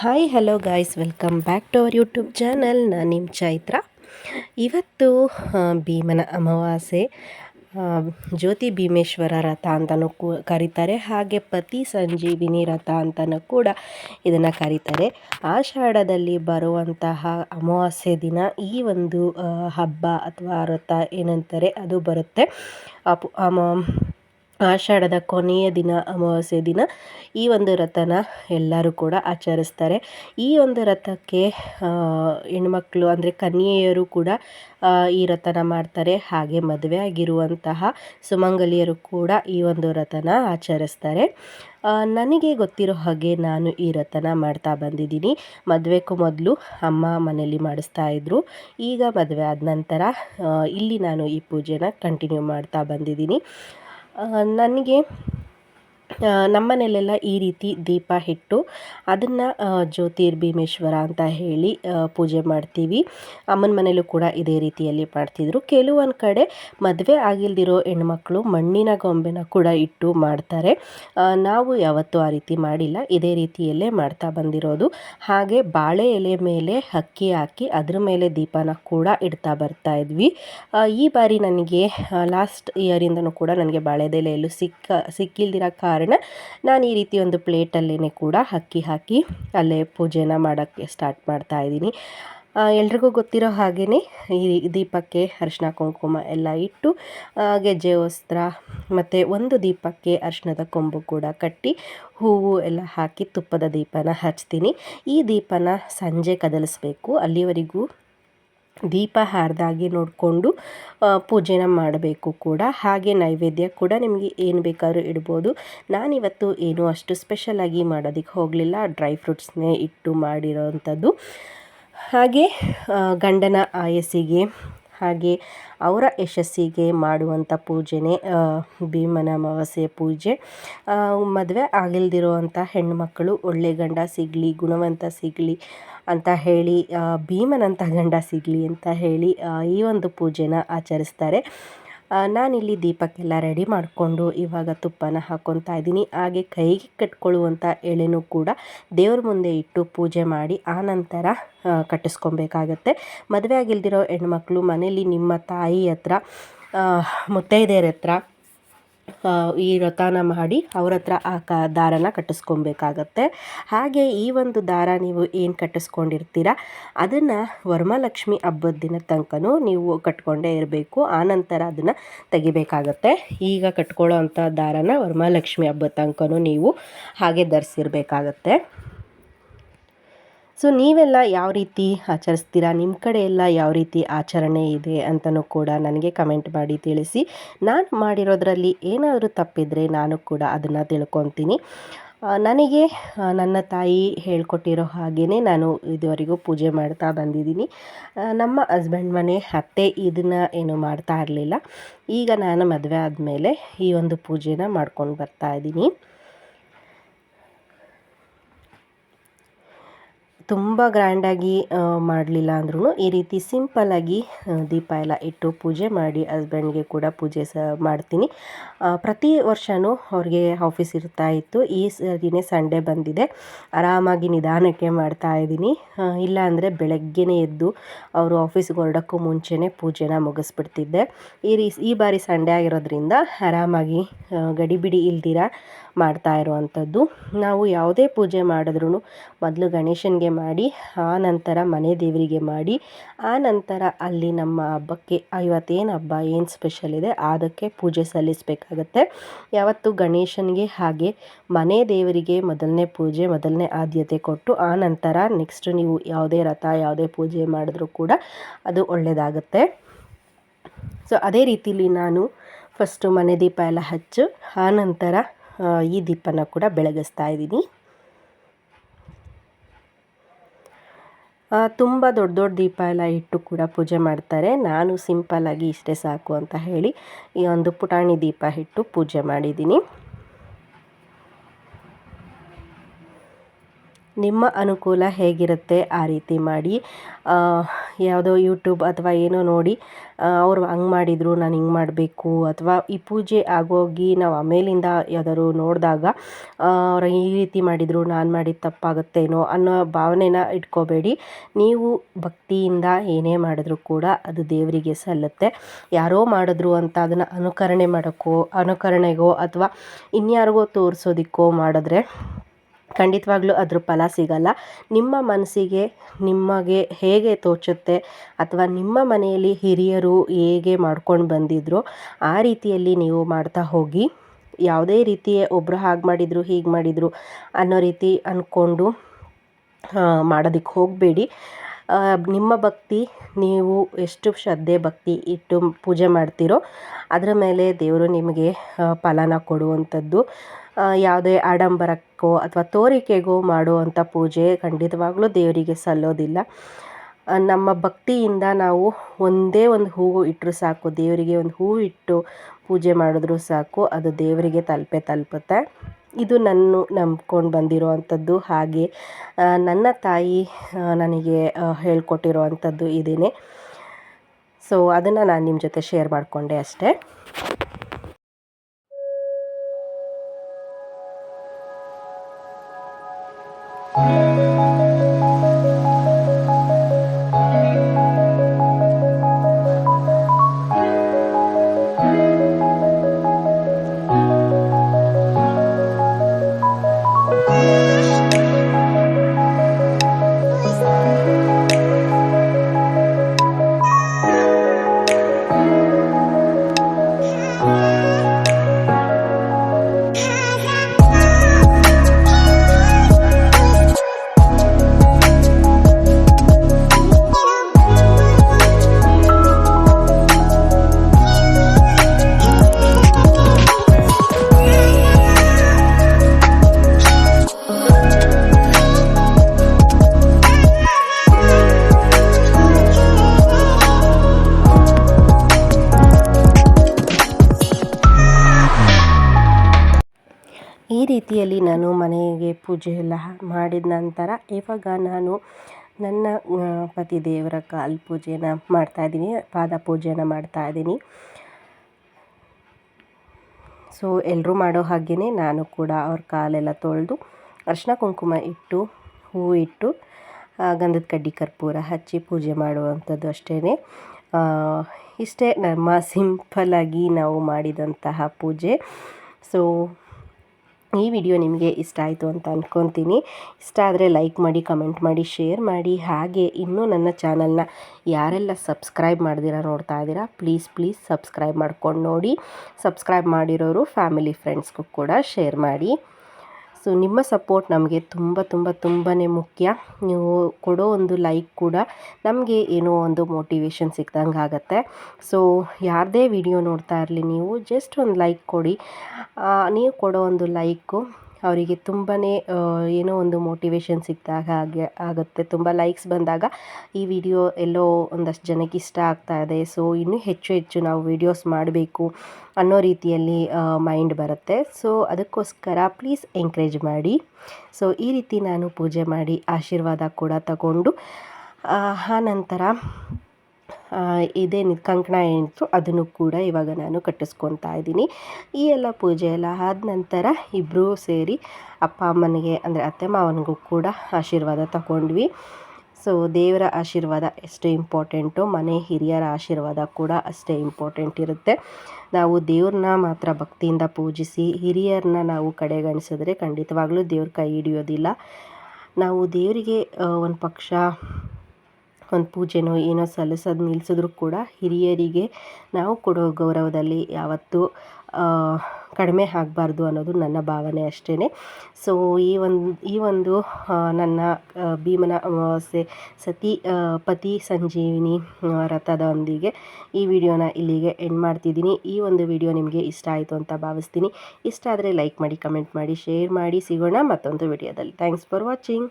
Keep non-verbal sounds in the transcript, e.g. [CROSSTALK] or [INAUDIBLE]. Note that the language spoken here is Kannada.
Hi hello guys welcome back to our YouTube channel ನಾನು ನಿಮ್ಮ ಚೈತ್ರ. ಇವತ್ತು ಭೀಮನ ಅಮಾವಾಸ್ಯೆ. ಜ್ಯೋತಿ ಭೀಮೇಶ್ವರ ರಥ ಅಂತಲೂ ಕೂ, ಕರೀತಾರೆ. ಹಾಗೆ ಪತಿ ಸಂಜೀವಿನಿ ರಥ ಅಂತಲೂ ಕೂಡ ಇದನ್ನು ಕರೀತಾರೆ. ಆಷಾಢದಲ್ಲಿ ಬರುವಂತಹ ಅಮಾವಾಸ್ಯೆ ದಿನ ಈ ಒಂದು ಹಬ್ಬ ಅಥವಾ ರಥ ಏನಂತಾರೆ, ಅದು ಬರುತ್ತೆ. ಅಪು ಆಷಾಢದ ಕೊನೆಯ ದಿನ, ಅಮಾವಾಸ್ಯೆ ದಿನ ಈ ಒಂದು ರಥನ ಎಲ್ಲರೂ ಕೂಡ ಆಚರಿಸ್ತಾರೆ. ಈ ಒಂದು ರಥಕ್ಕೆ ಹೆಣ್ಮಕ್ಳು ಅಂದರೆ ಕನ್ಯೆಯರು ಕೂಡ ಈ ರಥನ ಮಾಡ್ತಾರೆ. ಹಾಗೆ ಮದುವೆ ಆಗಿರುವಂತಹ ಸುಮಂಗಲಿಯರು ಕೂಡ ಈ ಒಂದು ರಥನ ಆಚರಿಸ್ತಾರೆ. ನನಗೆ ಗೊತ್ತಿರೋ ಹಾಗೆ ನಾನು ಈ ರಥನ ಮಾಡ್ತಾ ಬಂದಿದ್ದೀನಿ. ಮದುವೆಗೂ ಮೊದಲು ಅಮ್ಮ ಮನೆಯಲ್ಲಿ ಮಾಡಿಸ್ತಾ ಇದ್ದರು ಈಗ ಮದುವೆ ಆದ ನಂತರ ಇಲ್ಲಿ ನಾನು ಈ ಪೂಜೆನ ಕಂಟಿನ್ಯೂ ಮಾಡ್ತಾ ಬಂದಿದ್ದೀನಿ. ನನಗೆ ನಮ್ಮನೇಲೆಲ್ಲ ಈ ರೀತಿ ದೀಪ ಇಟ್ಟು ಅದನ್ನು ಜ್ಯೋತಿರ್ಭೀಮೇಶ್ವರ ಅಂತ ಹೇಳಿ ಪೂಜೆ ಮಾಡ್ತೀವಿ. ಅಮ್ಮನ ಮನೆಯಲ್ಲೂ ಕೂಡ ಇದೇ ರೀತಿಯಲ್ಲಿ ಮಾಡ್ತಿದ್ರು. ಕೆಲವೊಂದು ಕಡೆ ಮದುವೆ ಆಗಿಲ್ದಿರೋ ಹೆಣ್ಮಕ್ಳು ಮಣ್ಣಿನ ಗೊಂಬೆನ ಕೂಡ ಇಟ್ಟು ಮಾಡ್ತಾರೆ. ನಾವು ಯಾವತ್ತೂ ಆ ರೀತಿ ಮಾಡಿಲ್ಲ. ಇದೇ ರೀತಿಯಲ್ಲೇ ಮಾಡ್ತಾ ಬಂದಿರೋದು. ಹಾಗೆ ಬಾಳೆ ಎಲೆ ಮೇಲೆ ಅಕ್ಕಿ ಹಾಕಿ ಅದ್ರ ಮೇಲೆ ದೀಪನ ಕೂಡ ಇಡ್ತಾ ಬರ್ತಾ ಇದ್ವಿ. ಈ ಬಾರಿ ನನಗೆ ಲಾಸ್ಟ್ ಇಯರಿಂದನೂ ಕೂಡ ನನಗೆ ಬಾಳೆದೆಲೆಯಲ್ಲೂ ಸಿಕ್ಕ, ಸಿಕ್ಕಿಲ್ದಿರೋ ಕಾರಣ ನಾನು ಈ ರೀತಿ ಒಂದು ಪ್ಲೇಟಲ್ಲೇ ಕೂಡ ಅಕ್ಕಿ ಹಾಕಿ ಅಲ್ಲೇ ಪೂಜೆನ ಮಾಡೋಕ್ಕೆ ಸ್ಟಾರ್ಟ್ ಮಾಡ್ತಾ ಇದ್ದೀನಿ. ಎಲ್ರಿಗೂ ಗೊತ್ತಿರೋ ಹಾಗೆಯೇ ಈ ದೀಪಕ್ಕೆ ಅರಿಶಿನ ಕುಂಕುಮ ಎಲ್ಲ ಇಟ್ಟು ಗೆಜ್ಜೆ ವಸ್ತ್ರ ಮತ್ತು ಒಂದು ದೀಪಕ್ಕೆ ಅರಿಶಿಣದ ಕೊಂಬು ಕೂಡ ಕಟ್ಟಿ ಹೂವು ಎಲ್ಲ ಹಾಕಿ ತುಪ್ಪದ ದೀಪನ ಹಚ್ತೀನಿ. ಈ ದೀಪನ ಸಂಜೆ ಕದಲಿಸ್ಬೇಕು. ಅಲ್ಲಿವರೆಗೂ ದೀಪ ಹಾರ್ದಾಗಿ ನೋಡಿಕೊಂಡು ಪೂಜೆನ ಮಾಡಬೇಕು ಕೂಡ. ಹಾಗೆ ನೈವೇದ್ಯ ಕೂಡ ನಿಮಗೆ ಏನು ಬೇಕಾದ್ರೂ ಇಡ್ಬೋದು. ನಾನಿವತ್ತು ಏನು ಅಷ್ಟು ಸ್ಪೆಷಲಾಗಿ ಮಾಡೋದಕ್ಕೆ ಹೋಗಲಿಲ್ಲ. ಡ್ರೈ ಫ್ರೂಟ್ಸ್ನೇ ಇಟ್ಟು ಮಾಡಿರೋವಂಥದ್ದು ಹಾಗೆ ಗಂಡನ ಆಯಸ್ಸಿಗೆ, ಹಾಗೆ ಅವರ ಯಶಸ್ಸಿಗೆ ಮಾಡುವಂಥ ಪೂಜೆನೇ ಭೀಮನ ಅಮಾವಾಸ್ಯೆ ಪೂಜೆ. ಮದುವೆ ಆಗಿಲ್ದಿರುವಂಥ ಹೆಣ್ಣುಮಕ್ಕಳು ಒಳ್ಳೆ ಗಂಡ ಸಿಗಲಿ, ಗುಣವಂತ ಸಿಗಲಿ ಅಂತ ಹೇಳಿ ಭೀಮನಂಥ ಗಂಡ ಸಿಗಲಿ ಅಂತ ಹೇಳಿ ಈ ಒಂದು ಪೂಜೆನ ಆಚರಿಸ್ತಾರೆ. ನಾನಿಲ್ಲಿ ದೀಪಕ್ಕೆಲ್ಲ ರೆಡಿ ಮಾಡಿಕೊಂಡು ಇವಾಗ ತುಪ್ಪನ ಹಾಕ್ಕೊತಾ ಇದ್ದೀನಿ. ಹಾಗೆ ಕೈಗೆ ಕಟ್ಕೊಳ್ಳುವಂಥ ಎಳೆನೂ ಕೂಡ ದೇವ್ರ ಮುಂದೆ ಇಟ್ಟು ಪೂಜೆ ಮಾಡಿ ಆನಂತರ ನಂತರ ಕಟ್ಟಿಸ್ಕೊಬೇಕಾಗತ್ತೆ. ಮದುವೆ ಆಗಿಲ್ದಿರೋ ಹೆಣ್ಮಕ್ಳು ಮನೇಲಿ ನಿಮ್ಮ ತಾಯಿ ಹತ್ರ ಮುತ್ತೈದೆಯರ ಹತ್ರ ಈ ವ್ರತನ ಮಾಡಿ ಅವ್ರ ಹತ್ರ ಆ ಕ, ದಾರನ ಕಟ್ಟಿಸ್ಕೊಬೇಕಾಗತ್ತೆ. ಹಾಗೆ ಈ ಒಂದು ದಾರ ನೀವು ಏನು ಕಟ್ಟಿಸ್ಕೊಂಡಿರ್ತೀರ, ಅದನ್ನು ವರಮಹಾಲಕ್ಷ್ಮಿ ಹಬ್ಬದ ದಿನ ತನಕನೂ ನೀವು ಕಟ್ಕೊಂಡೇ ಇರಬೇಕು. ಆನಂತರ ಅದನ್ನು ತೆಗಿಬೇಕಾಗತ್ತೆ. ಈಗ ಕಟ್ಕೊಳ್ಳೋ ಅಂಥ ದಾರನ ವರಮಹಾಲಕ್ಷ್ಮಿ ಹಬ್ಬದ ತನಕನೂ ನೀವು ಹಾಗೆ ಧರಿಸಿರ್ಬೇಕಾಗತ್ತೆ. ಸೊ ನೀವೆಲ್ಲ ಯಾವ ರೀತಿ ಆಚರಿಸ್ತೀರಾ? ನಿಮ್ಮ ಕಡೆ ಎಲ್ಲ ಯಾವ ರೀತಿ ಆಚರಣೆ ಇದೆ ಅಂತಲೂ ಕೂಡ ನನಗೆ ಕಮೆಂಟ್ ಮಾಡಿ ತಿಳಿಸಿ. ನಾನು ಮಾಡಿರೋದ್ರಲ್ಲಿ ಏನಾದರೂ ತಪ್ಪಿದರೆ ನಾನು ಕೂಡ ಅದನ್ನು ತಿಳ್ಕೊತೀನಿ. ನನಗೆ ನನ್ನ ತಾಯಿ ಹೇಳ್ಕೊಟ್ಟಿರೋ ಹಾಗೆಯೇ ನಾನು ಇದುವರೆಗೂ ಪೂಜೆ ಮಾಡ್ತಾ ಬಂದಿದ್ದೀನಿ. ನಮ್ಮ ಹಸ್ಬೆಂಡ್ ಮನೆ, ಅತ್ತೆ ಇದನ್ನು ಏನು ಮಾಡ್ತಾ ಇರಲಿಲ್ಲ. ಈಗ ನಾನು ಮದುವೆ ಆದಮೇಲೆ ಈ ಒಂದು ಪೂಜೆನ ಮಾಡ್ಕೊಂಡು ಬರ್ತಾ ಇದ್ದೀನಿ. ತುಂಬ ಗ್ರ್ಯಾಂಡಾಗಿ ಮಾಡಲಿಲ್ಲ ಅಂದ್ರೂ ಈ ರೀತಿ ಸಿಂಪಲ್ಲಾಗಿ ದೀಪ ಎಲ್ಲ ಇಟ್ಟು ಪೂಜೆ ಮಾಡಿ ಹಸ್ಬೆಂಡ್ಗೆ ಕೂಡ ಪೂಜೆ ಸಹ ಮಾಡ್ತೀನಿ. ಪ್ರತಿ ವರ್ಷವೂ ಅವ್ರಿಗೆ ಆಫೀಸ್ ಇರ್ತಾ ಇತ್ತು. ಈ ಸರಿನೇ ಸಂಡೇ ಬಂದಿದೆ. ಆರಾಮಾಗಿ ನಿಧಾನಕ್ಕೆ ಮಾಡ್ತಾ ಇದ್ದೀನಿ. ಇಲ್ಲ ಅಂದರೆ ಎದ್ದು ಅವರು ಆಫೀಸ್ಗೆ ಹೊರಡೋಕ್ಕೂ ಮುಂಚೆನೇ ಪೂಜೆನ ಮುಗಿಸ್ಬಿಡ್ತಿದ್ದೆ. ಈ ರೀ, ಈ ಬಾರಿ ಸಂಡೇ ಆಗಿರೋದ್ರಿಂದ ಆರಾಮಾಗಿ ಗಡಿಬಿಡಿ ಇಲ್ದಿರ ಮಾಡ್ತಾ ಇರುವಂಥದ್ದು. ನಾವು ಯಾವುದೇ ಪೂಜೆ ಮಾಡಿದ್ರೂ ಮೊದಲು ಗಣೇಶನಿಗೆ ಮಾಡಿ, ಆ ನಂತರ ಮನೆ ದೇವರಿಗೆ ಮಾಡಿ, ಆ ನಂತರ ಅಲ್ಲಿ ನಮ್ಮ ಹಬ್ಬಕ್ಕೆ ಇವತ್ತೇನು ಹಬ್ಬ ಏನು ಸ್ಪೆಷಲ್ ಇದೆ, ಅದಕ್ಕೆ ಪೂಜೆ ಸಲ್ಲಿಸಬೇಕಾಗತ್ತೆ. ಯಾವತ್ತು ಗಣೇಶನಿಗೆ ಹಾಗೆ ಮನೆ ದೇವರಿಗೆ ಮೊದಲನೇ ಪೂಜೆ, ಮೊದಲನೇ ಆದ್ಯತೆ ಕೊಟ್ಟು, ಆ ನಂತರ ನೆಕ್ಸ್ಟ್ ನೀವು ಯಾವುದೇ ರಥ, ಯಾವುದೇ ಪೂಜೆ ಮಾಡಿದ್ರೂ ಕೂಡ ಅದು ಒಳ್ಳೆಯದಾಗುತ್ತೆ ಸೊ ಅದೇ ರೀತಿಲಿ ನಾನು ಫಸ್ಟು ಮನೆ ದೀಪ ಎಲ್ಲ ಹಚ್ಚು, ಆ ನಂತರ ಈ ದೀಪನ ಕೂಡ ಬೆಳಗಿಸ್ತಾ ಇದ್ದೀನಿ. ತುಂಬ ದೊಡ್ಡ ದೊಡ್ಡ ದೀಪ ಎಲ್ಲ ಇಟ್ಟು ಕೂಡ ಪೂಜೆ ಮಾಡ್ತಾರೆ. ನಾನು ಸಿಂಪಲ್ಲಾಗಿ ಇಷ್ಟೇ ಸಾಕು ಅಂತ ಹೇಳಿ ಈ ಒಂದು ಪುಟಾಣಿ ದೀಪ ಇಟ್ಟು ಪೂಜೆ ಮಾಡಿದ್ದೀನಿ. ನಿಮ್ಮ ಅನುಕೂಲ ಹೇಗಿರುತ್ತೆ ಆ ರೀತಿ ಮಾಡಿ ಯಾವುದೋ ಯೂಟ್ಯೂಬ್ ಅಥವಾ ಏನೋ ನೋಡಿ ಅವರು ಹಂಗೆ ಮಾಡಿದರು, ನಾನು ಹಿಂಗೆ ಮಾಡಬೇಕು ಅಥವಾ ಈ ಪೂಜೆ ಆಗೋಗಿ ನಾವು ಆಮೇಲಿಂದ ಯಾವ್ದಾದ್ರು ನೋಡಿದಾಗ ಅವ್ರು ಈ ರೀತಿ ಮಾಡಿದರು, ನಾನು ಮಾಡಿದ ತಪ್ಪಾಗುತ್ತೇನೋ ಅನ್ನೋ ಭಾವನೆನ ಇಟ್ಕೋಬೇಡಿ. ನೀವು ಭಕ್ತಿಯಿಂದ ಏನೇ ಮಾಡಿದ್ರು ಕೂಡ ಅದು ದೇವರಿಗೆ ಸಲ್ಲುತ್ತೆ. ಯಾರೋ ಮಾಡಿದ್ರು ಅಂತ ಅದನ್ನು ಅನುಕರಣೆ ಮಾಡೋಕ್ಕೋ, ಅನುಕರಣೆಗೋ ಅಥವಾ ಇನ್ಯಾರಿಗೋ ತೋರಿಸೋದಕ್ಕೋ ಮಾಡಿದ್ರೆ ಖಂಡಿತವಾಗ್ಲೂ ಅದ್ರ ಫಲ ಸಿಗಲ್ಲ. ನಿಮ್ಮ ಮನಸ್ಸಿಗೆ, ನಿಮಗೆ ಹೇಗೆ ತೋಚುತ್ತೆ ಅಥವಾ ನಿಮ್ಮ ಮನೆಯಲ್ಲಿ ಹಿರಿಯರು ಹೇಗೆ ಮಾಡ್ಕೊಂಡು ಬಂದಿದ್ರು, ಆ ರೀತಿಯಲ್ಲಿ ನೀವು ಮಾಡ್ತಾ ಹೋಗಿ, ಯಾವುದೇ ರೀತಿಯ ಒಬ್ಬರು ಹಾಗೆ ಮಾಡಿದರು, ಹೀಗೆ ಮಾಡಿದರು ಅನ್ನೋ ರೀತಿ ಅಂದ್ಕೊಂಡು ಮಾಡೋದಕ್ಕೆ ಹೋಗಬೇಡಿ. ನಿಮ್ಮ ಭಕ್ತಿ, ನೀವು ಎಷ್ಟು ಶ್ರದ್ಧೆ, ಭಕ್ತಿ ಇಟ್ಟು ಪೂಜೆ ಮಾಡ್ತೀರೋ, ಅದರ ಮೇಲೆ ದೇವರು ನಿಮಗೆ ಫಲನ ಕೊಡುವಂಥದ್ದು. ಯಾವುದೇ ಆಡಂಬರಕ್ಕೋ ಅಥವಾ ತೋರಿಕೆಗೋ ಮಾಡುವಂಥ ಪೂಜೆ ಖಂಡಿತವಾಗ್ಲೂ ದೇವರಿಗೆ ಸಲ್ಲೋದಿಲ್ಲ. ನಮ್ಮ ಭಕ್ತಿಯಿಂದ ನಾವು ಒಂದೇ ಒಂದು ಹೂವು ಇಟ್ಟರು ಸಾಕು, ದೇವರಿಗೆ ಒಂದು ಹೂವು ಇಟ್ಟು ಪೂಜೆ ಮಾಡಿದ್ರು ಸಾಕು, ಅದು ದೇವರಿಗೆ ತಲುಪೇ ತಲುಪುತ್ತೆ. ಇದು ನನ್ನ ನಂಬ್ಕೊಂಡು ಬಂದಿರೋ ಅಂಥದ್ದು ಹಾಗೆ ನನ್ನ ತಾಯಿ ನನಗೆ ಹೇಳ್ಕೊಟ್ಟಿರೋ ಅಂಥದ್ದು ಇದೇನೆ. ಸೊ, ಅದನ್ನು ನಾನು ನಿಮ್ಮ ಜೊತೆ ಶೇರ್ ಮಾಡಿಕೊಂಡೆ ಅಷ್ಟೇ. ಈ ರೀತಿಯಲ್ಲಿ ನಾನು ಮನೆಗೆ ಪೂಜೆ ಎಲ್ಲ ಮಾಡಿದ ನಂತರ ಇವಾಗ ನಾನು ನನ್ನ ಪತಿ ದೇವರ ಕಾಲು ಪೂಜೆನ ಮಾಡ್ತಾಯಿದ್ದೀನಿ ಪಾದ ಪೂಜೆನ ಮಾಡ್ತಾಯಿದ್ದೀನಿ ಸೊ ಎಲ್ಲರೂ ಮಾಡೋ ಹಾಗೆಯೇ ನಾನು ಕೂಡ ಅವ್ರ ಕಾಲೆಲ್ಲ ತೊಳೆದು ಅರಿಶಿನ ಕುಂಕುಮ ಇಟ್ಟು ಹೂ ಇಟ್ಟು ಗಂಧದ ಕಡ್ಡಿ ಕರ್ಪೂರ ಹಚ್ಚಿ ಪೂಜೆ ಮಾಡುವಂಥದ್ದು ಅಷ್ಟೇ ಇಷ್ಟೇ ನಮ್ಮ [LAUGHS] ಸಿಂಪಲ್ಲಾಗಿ ನಾವು ಮಾಡಿದಂತಹ ಪೂಜೆ. ಸೊ ಈ ವಿಡಿಯೋ ನಿಮಗೆ ಇಷ್ಟ ಆಯಿತು ಅಂತ ಅಂದ್ಕೊತೀನಿ ಇಷ್ಟ ಆದರೆ ಲೈಕ್ ಮಾಡಿ ಕಮೆಂಟ್ ಮಾಡಿ ಶೇರ್ ಮಾಡಿ. ಹಾಗೆ ಇನ್ನೂ ನನ್ನ ಚಾನಲ್ನ ಯಾರೆಲ್ಲ ಸಬ್ಸ್ಕ್ರೈಬ್ ಮಾಡಿದಿರಾ ನೋಡ್ತಾ ಇದ್ದೀರಾ ಪ್ಲೀಸ್ ಪ್ಲೀಸ್ ಸಬ್ಸ್ಕ್ರೈಬ್ ಮಾಡ್ಕೊಂಡು ನೋಡಿ. ಸಬ್ಸ್ಕ್ರೈಬ್ ಮಾಡಿರೋರು ಫ್ಯಾಮಿಲಿ ಫ್ರೆಂಡ್ಸ್ಗೂ ಕೂಡ ಶೇರ್ ಮಾಡಿ. ಸೊ ನಿಮ್ಮ ಸಪೋರ್ಟ್ ನಮಗೆ ತುಂಬ ತುಂಬ ತುಂಬಾ ಮುಖ್ಯ. ನೀವು ಕೊಡೋ ಒಂದು ಲೈಕ್ ಕೂಡ ನಮಗೆ ಏನೋ ಒಂದು ಮೋಟಿವೇಶನ್ ಸಿಕ್ದಂಗೆ ಆಗುತ್ತೆ. ಸೊ ಯಾರದೇ ವಿಡಿಯೋ ನೋಡ್ತಾ ಇರಲಿ, ನೀವು ಜಸ್ಟ್ ಒಂದು ಲೈಕ್ ಕೊಡಿ. ನೀವು ಕೊಡೋ ಒಂದು ಲೈಕು ಅವರಿಗೆ ತುಂಬಾ ಏನೋ ಒಂದು ಮೋಟಿವೇಶನ್ ಸಿಕ್ಕಿದಾಗ ಹಾಗೆ ಆಗುತ್ತೆ. ತುಂಬ ಲೈಕ್ಸ್ ಬಂದಾಗ ಈ ವಿಡಿಯೋ ಎಲ್ಲೋ ಒಂದಷ್ಟು ಜನಕ್ಕೆ ಇಷ್ಟ ಆಗ್ತಾ ಇದೆ. ಸೊ ಇನ್ನೂ ಹೆಚ್ಚು ಹೆಚ್ಚು ನಾವು ವಿಡಿಯೋಸ್ ಮಾಡಬೇಕು ಅನ್ನೋ ರೀತಿಯಲ್ಲಿ ಮೈಂಡ್ ಬರುತ್ತೆ. ಸೊ ಅದಕ್ಕೋಸ್ಕರ ಪ್ಲೀಸ್ ಎಂಕರೇಜ್ ಮಾಡಿ. ಸೊ ಈ ರೀತಿ ನಾನು ಪೂಜೆ ಮಾಡಿ ಆಶೀರ್ವಾದ ಕೂಡ ತಗೊಂಡು ಆ ನಂತರ ಇದೇನಿದೆ ಕಂಕಣ ಏನಿತ್ತು ಅದನ್ನು ಕೂಡ ಇವಾಗ ನಾನು ಕಟ್ಟಿಸ್ಕೊತಾ ಇದ್ದೀನಿ. ಈ ಎಲ್ಲ ಪೂಜೆ ಎಲ್ಲ ಆದ ನಂತರ ಇಬ್ಬರೂ ಸೇರಿ ಅಪ್ಪ ಅಮ್ಮನಿಗೆ, ಅಂದರೆ ಅತ್ತೆ ಮಾವನಿಗೂ ಕೂಡ ಆಶೀರ್ವಾದ ತಗೊಂಡ್ವಿ. ಸೊ ದೇವರ ಆಶೀರ್ವಾದ ಎಷ್ಟು ಇಂಪಾರ್ಟೆಂಟು ಮನೆ ಹಿರಿಯರ ಆಶೀರ್ವಾದ ಕೂಡ ಅಷ್ಟೇ ಇಂಪಾರ್ಟೆಂಟ್ ಇರುತ್ತೆ. ನಾವು ದೇವ್ರನ್ನ ಮಾತ್ರ ಭಕ್ತಿಯಿಂದ ಪೂಜಿಸಿ, ಹಿರಿಯರನ್ನ ನಾವು ಕಡೆಗಣಿಸಿದ್ರೆ ಖಂಡಿತವಾಗ್ಲೂ ದೇವ್ರ ಕೈ ಹಿಡಿಯೋದಿಲ್ಲ. ನಾವು ದೇವರಿಗೆ ಒಂದು ಪಕ್ಷ ಒಂದು ಪೂಜೆನೋ ಏನೋ ಸಲ್ಲಿಸೋದು ನಿಲ್ಲಿಸಿದ್ರು ಕೂಡ ಹಿರಿಯರಿಗೆ ನಾವು ಕೊಡೋ ಗೌರವದಲ್ಲಿ ಯಾವತ್ತೂ ಕಡಿಮೆ ಆಗಬಾರ್ದು ಅನ್ನೋದು ನನ್ನ ಭಾವನೆ ಅಷ್ಟೇ ಸೊ ಈ ಒಂದು ಈ ಒಂದು ನನ್ನ ಭೀಮನ ಅಮಾವಾಸ್ಯೆ ಸತಿ ಪತಿ ಸಂಜೀವಿನಿ ರಥದೊಂದಿಗೆ ಈ ವಿಡಿಯೋನ ಇಲ್ಲಿಗೆ ಎಂಡ್ ಮಾಡ್ತಿದ್ದೀನಿ. ಈ ಒಂದು ವಿಡಿಯೋ ನಿಮಗೆ ಇಷ್ಟ ಆಯಿತು ಅಂತ ಭಾವಿಸ್ತೀನಿ. ಇಷ್ಟ ಆದರೆ ಲೈಕ್ ಮಾಡಿ ಕಮೆಂಟ್ ಮಾಡಿ ಶೇರ್ ಮಾಡಿ, ಸಿಗೋಣ ಮತ್ತೊಂದು ವಿಡಿಯೋದಲ್ಲಿ. Thanks for watching